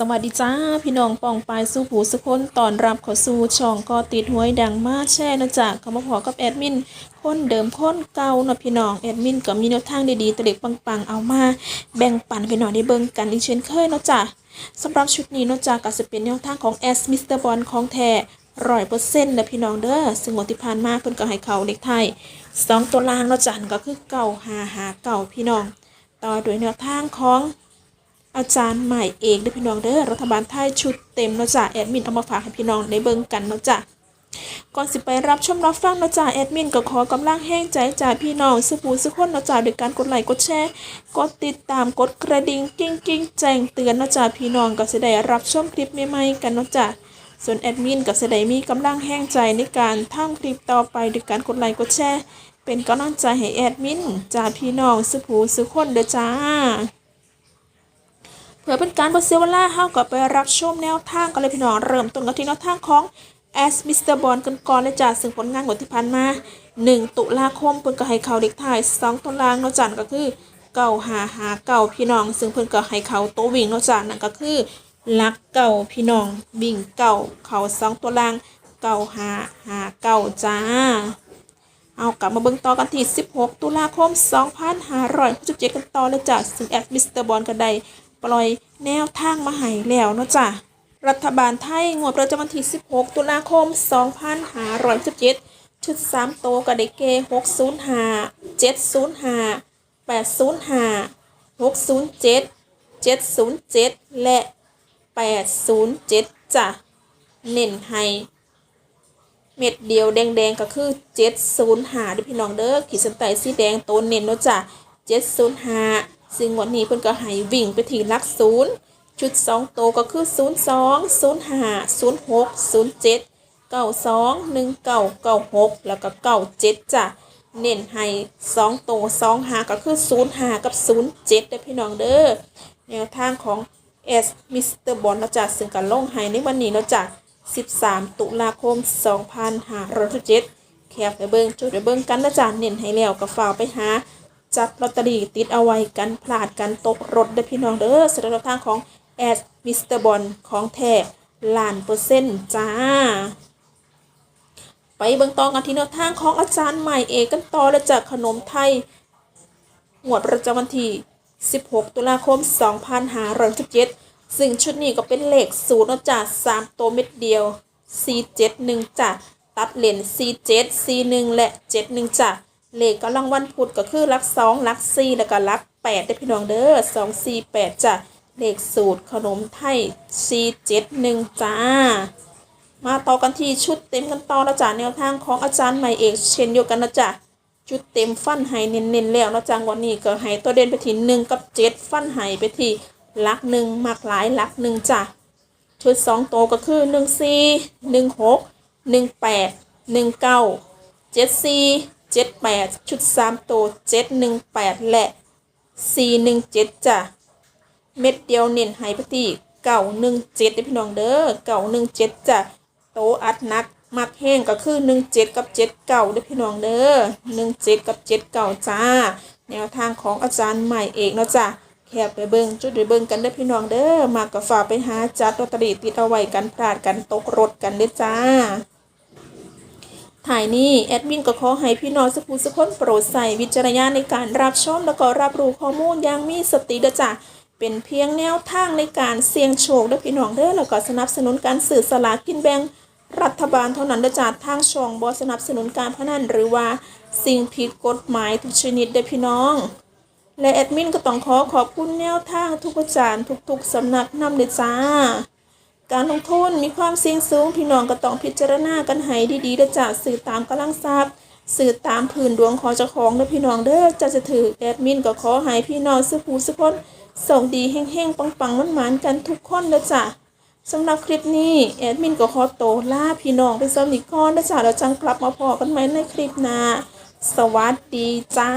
สวัสดีจ้า พี่น้องปองปายสู้ผูสุคนตอนรับข้าสู่ช่องก็ติดหวยดังมาแช่นะจ๊ะเขามาพอกับแอดมินคนเดิมคนเก่าเนาะพี่น้องแอดมินก็มีแนวทางดีๆตัวเด็กปังๆเอามาแบ่งปันพี่น้องได้เบิ่งกันอีกเช่นเคยเนาะจ้ะสำหรับชุดนี้เนาะจ้ะก็จะเป็นแนวทางของแอสมิสเตอร์บอลของแท้ร้อยเปอร์เซ็นต์นะพี่น้องเด้อซึ่งงวดที่ผ่านมาเพิ่นก็ให้เขาเด็กไทยสองตัวล่างเนาะจ้ะก็คือเก่าหาหาเก่าพี่น้อง ต่อด้วยแนวทางของ อาจารย์ใหม่เองเด้พี่น้องเด้อรัฐบาลไทยชุดเต็มเนาะจ้ะแอดมินเอามาฝากให้พี่น้องได้เบิ่งกันเนาะจ้ะก่อนสิไปรับชมรับฟังเนาะจ้ะแอดมินก็ขอกำลังแห้งใจจากพี่น้องสุภูสุคนเนาะจ้ะด้วยการกดไลค์กดแชร์กดติดตามกดกระดิ่งกิ้งกิ้งแจ้งเตือนเนาะจ้ะพี่น้องก็จะได้รับชมคลิปใหม่ๆกันเนาะจ้ะส่วนแอดมินก็จะได้มีกำลังแห้งใจในการทำคลิปต่อไปด้วยการกดไลค์กดแชร์เป็นกำลังใจให้แอดมินจากพี่น้องสุภูสุคนเด้อจ้า เพื่อเป็นการบเสียเวลาเฮาก็ไปรับชมแนวทางกันเลยพี่น้องเริ่มต้นกันที่แนวทางของ As Mr. Bond กันก่อนเลยจ้ะซึ่งผลงานงวดที่ผ่านมา 1 ตุลาคมเพิ่นก็ให้เขาเด็กถ่าย2ตุลาเนาะจ้ะก็คือเก่าหาหาเก่าพี่น้อง ซึ่งเพิ่นก็ให้เขาโตวิ่งเนาะจ้ะนั่นก็คือลักเก่าพี่น้องวิ่งเก่าเขา2ตัวล่างเก่าหาหาเก่าจ้า เอากลับมาเบิ่งต่อกันที่ 16 ตุลาคม 2567 กันต่อเลยจ้ะซึ่งแอดมิสเตอร์บอลก็ได้ ปล่อยแนวทางมาให้แล้วเนาะจ้ะรัฐบาลไทยงวดประจำวันที่ 16 ตุลาคม 2567 ชุด 3 โตวก็ได้เก605 705 805 607 707 และ 807จ้ะเน้นให้ เม็ดเดียวแดงๆก็คือเจ็ดศูนย์หาด้วยพี่น้องเด้อขีดเส้นใต้สีแดงโตนเน้นเนาะจ้ะเจ็ดศูนย์หา ซึ่งวันนี้เพิ่นก็ให้วิ่งไปที่ลักศูนย์ชุดสองโตก็คือศูนย์สองศูนย์ห้าศูนย์หกศูนย์เจ็ดเก้าสองหนึ่งเก้าเก้าหกแล้วก็เก้าเจ็ดจ้ะเน้นให้สองโตวสองหาก็คือศูนย์หากับศูนย์เจ็ดเด้อพี่น้องเด้อแนวทางของเอสมิสเตอร์บอลนาะจ้ะซึ่งกันลงให้ในวันนี้เนาะจ้ะ13 ตุลาคม 2567แคบไปเบิ้งจุดไปเบิ้งกันนะจ๊ะเน้นให้แล้วก็ฝากไปหา จัดลอตเตอรี่ติดเอาไว้กันพลาดกันตกรถได้อพี่น้องเด้อสำหรับทางของแอดมิสเตอร์บอลของแท้ล้านเปอร์เซ็นต์จ้า ไปเบิ่งต่อกันที่แนวทางของอาจารย์ใหม่เอกกันต่อและจากขนมไทยงวดประจำวันที่ 16 ตุลาคม 2567ซึ่งชุดนี้ก็เป็นเลขศูนย์นาะจ้ะ3ตัวเม็ดเดียว471 จ้ะตัดเลน47 41และ 71จ้ะ เลขกำลังวันพุธก็คือลัก2ลัก4แล้วก็ลัก8ได้พี่น้องเด้อ2 4 8จ้ะเลขสูตรขนมไทย471จ้า มาต่อกันที่ชุดเต็มกันต่อแล้วจ้ะแนวทางของอาจารย์ใหม่เอกเช่นเดียวกันนะจ๊ะชุดเต็มฟันไห้เน้นๆแล้วนะจังวันนี้ก็ให้ตัวเด่นไปที่หนึ่งกับเจ็ดฟันไห้ไปที่ลักหนึ่งมากหลายลักหนึ่งจ้ะชุดสองโตวก็คือหนึ่งสี่หนึ่งหกหนึ่งแปดหนึ่งเก้าเจ็ดสี่ เจ็ดแปดชุดสามโตวเจ็ดหนึ่งแปดและสี่หนึ่งเจ็ดจ้ะเม็ดเดียวเน้นให้ไปที่เก่าหนึ่งเจ็ดพี่น้องเด้อเก่าหนึ่งเจ็ดจ้ะโตอัดนักมักแห้งก็คือหนึ่งเจ็ดกับเจ็ดเก่าเด้อพี่น้องเด้อหนึ่งเจ็ดกับเจ็ดเก่าจ้า แนวทางของอาจารย์ใหม่เอกเนาะจ้ะแคบไปเบิงจุดไปเบิงกันเด้อพี่น้องเด้อมากก็ฝากไปหาจัดลอตเตอรี่ติดเอาไว้กันพลาดกันตกรถกันเด้อจ้า ถ่ายนี้แอดมินก็ขอให้พี่น้องสักผู้สักคนโปรดใส่วิจารณญาณในการรับชมแล้วก็รับรู้ข้อมูลอย่างมีสติเดจ้ะเป็นเพียงแนวทางในการเสี่ยงโชคด้อพี่น้องเด้อแล้วก็สนับสนุนการสื่อสลากกินแบ่งรัฐบาลเท่านั้นเดจ้ะทางช่องบ่สนับสนุนการพนันหรือว่าสิ่งผิดกฎหมายทุกชนิดเด้พี่น้อง และแอดมินก็ต้องขอขอบคุณแนวทางทุกอาจารย์ทุกๆสำนักนำเด้อจ้า การลงทุนมีความเสี่ยงสูงพี่น้องก็ต้องพิจารณากันให้ดีๆเด้อจ้าสื่อตามกำลังทรัพย์สื่อตามพื้นดวงของเจ้าของเด้อพี่น้องเด้อจะจะถือแอดมินก็ขอให้พี่น้องสุขูสุขคนส่งดีเฮงๆปังๆมันหมานกันทุกคนเด้อจ้าสำหรับคลิปนี้แอดมินก็ขอโตวลาพี่น้องไปสำนิกก่อนเด้อจ้าเราจังกลับมาพอกันใหม่ในคลิปหน้าสวัสดีจ้า